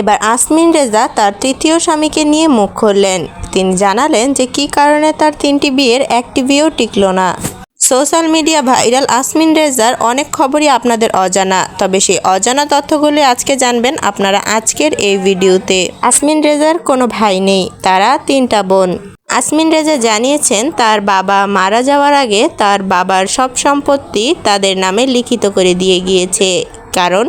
এবার আসমিন রেজা তার তৃতীয় স্বামীকে নিয়ে মুখ খুললেন। তিনি জানালেন যে, কী কারণে তার তিনটি বিয়ের একটি বিয়েও টিকল না। সোশ্যাল মিডিয়া ভাইরাল আসমিন রেজার অনেক খবরই আপনাদের অজানা। তবে সেই অজানা তথ্যগুলি আজকে জানবেন আপনারা আজকের এই ভিডিওতে। আসমিন রেজার কোনো ভাই নেই, তারা তিনটা বোন। আসমিন রেজা জানিয়েছেন, তার বাবা মারা যাওয়ার আগে তার বাবার সব সম্পত্তি তাদের নামে লিখিত করে দিয়ে গিয়েছে। কারণ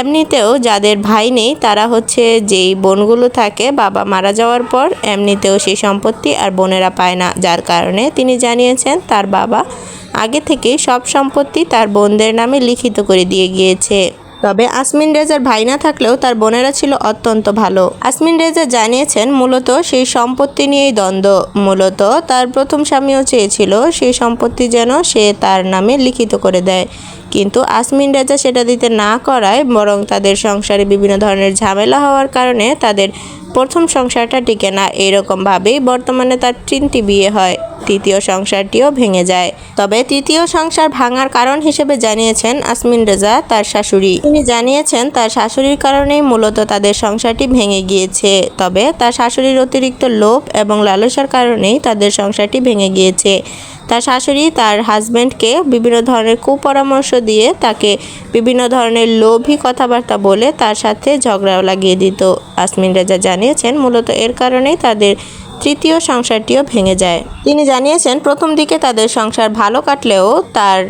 এমনিতেও যাদের ভাই নেই, তারা হচ্ছে যেই বোনগুলো থাকে, বাবা মারা যাওয়ার পর এমনিতেও সেই সম্পত্তি আর বোনেরা পায় না। যার কারণে তিনি জানিয়েছেন, তার বাবা আগে থেকে সব সম্পত্তি তার বোনদের নামে লিখিত করে দিয়ে গিয়েছে। তবে আসমিন রেজার ভাই না থাকলেও তার বোনেরা ছিল অত্যন্ত ভালো। আসমিন রেজা জানিয়েছেন, মূলত সেই সম্পত্তি নিয়েই দ্বন্দ্ব। মূলত তার প্রথম স্বামীও চেয়েছিল সেই সম্পত্তি যেন সে তার নামে লিখিত করে দেয়। কিন্তু আসমিন রেজা সেটা দিতে না করায় বরং তাদের সংসারে বিভিন্ন ধরনের ঝামেলা হওয়ার কারণে তাদের প্রথম সংসারটা টিকে না। এরকমভাবেই বর্তমানে তার তিনটি বিয়ে হয়। তৃতীয় সংসারটিও ভেঙে যায়। তবে তৃতীয় সংসার ভাঙার কারণ হিসেবে জানিয়েছেন আসমিন রেজা তার শাশুড়ি। তিনি জানিয়েছেন, তার শাশুড়ির কারণেই মূলত তাদের সংসারটি ভেঙে গিয়েছে। তবে তার শাশুড়ির অতিরিক্ত লোভ এবং লালসার কারণেই তাদের সংসারটি ভেঙে গিয়েছে। তার শাশুড়ি, তার হাজব্যান্ডকে বিভিন্ন ধরনের কুপরামর্শ দিয়ে তাকে বিভিন্ন ধরনের লোভী কথাবার্তা বলে তার সাথে ঝগড়াও লাগিয়ে দিত। আসমিন রেজা জানিয়েছেন, মূলত এর কারণেই তাদের তৃতীয় সংসারটিও ভেঙে যায়। তিনি জানিয়েছেন, প্রথম দিকে তাদের সংসার ভালো কাটলেও তার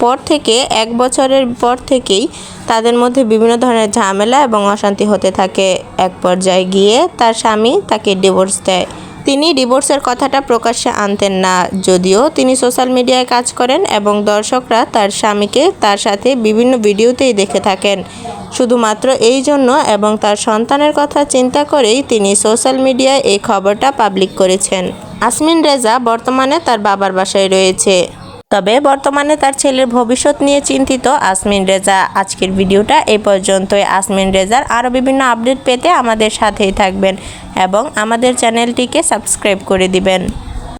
পর থেকে, এক বছরের পর থেকেই তাদের মধ্যে বিভিন্ন ধরনের ঝামেলা এবং অশান্তি হতে থাকে। এক পর্যায়ে গিয়ে তার স্বামী তাকে ডিভোর্স দেয়। তিনি ডিভোর্সের কথাটা প্রকাশ্যে আনতেন না, যদিও তিনি সোশ্যাল মিডিয়ায় কাজ করেন এবং দর্শকরা তার স্বামীকে তার সাথে বিভিন্ন ভিডিওতেই দেখে থাকেন। শুধুমাত্র এই জন্য এবং তার সন্তানের কথা চিন্তা করেই তিনি সোশ্যাল মিডিয়ায় এই খবরটা পাবলিক করেছেন। আসমিন রেজা বর্তমানে তার বাবার বাসায় রয়েছে। তবে বর্তমানে তার ছেলের ভবিষ্যৎ নিয়ে চিন্তিত আসমিন রেজা। আজকের ভিডিওটা এই পর্যন্তই। আসমিন রেজার আরও বিভিন্ন আপডেট পেতে আমাদের সাথেই থাকবেন এবং আমাদের চ্যানেলটিকে সাবস্ক্রাইব করে দিবেন।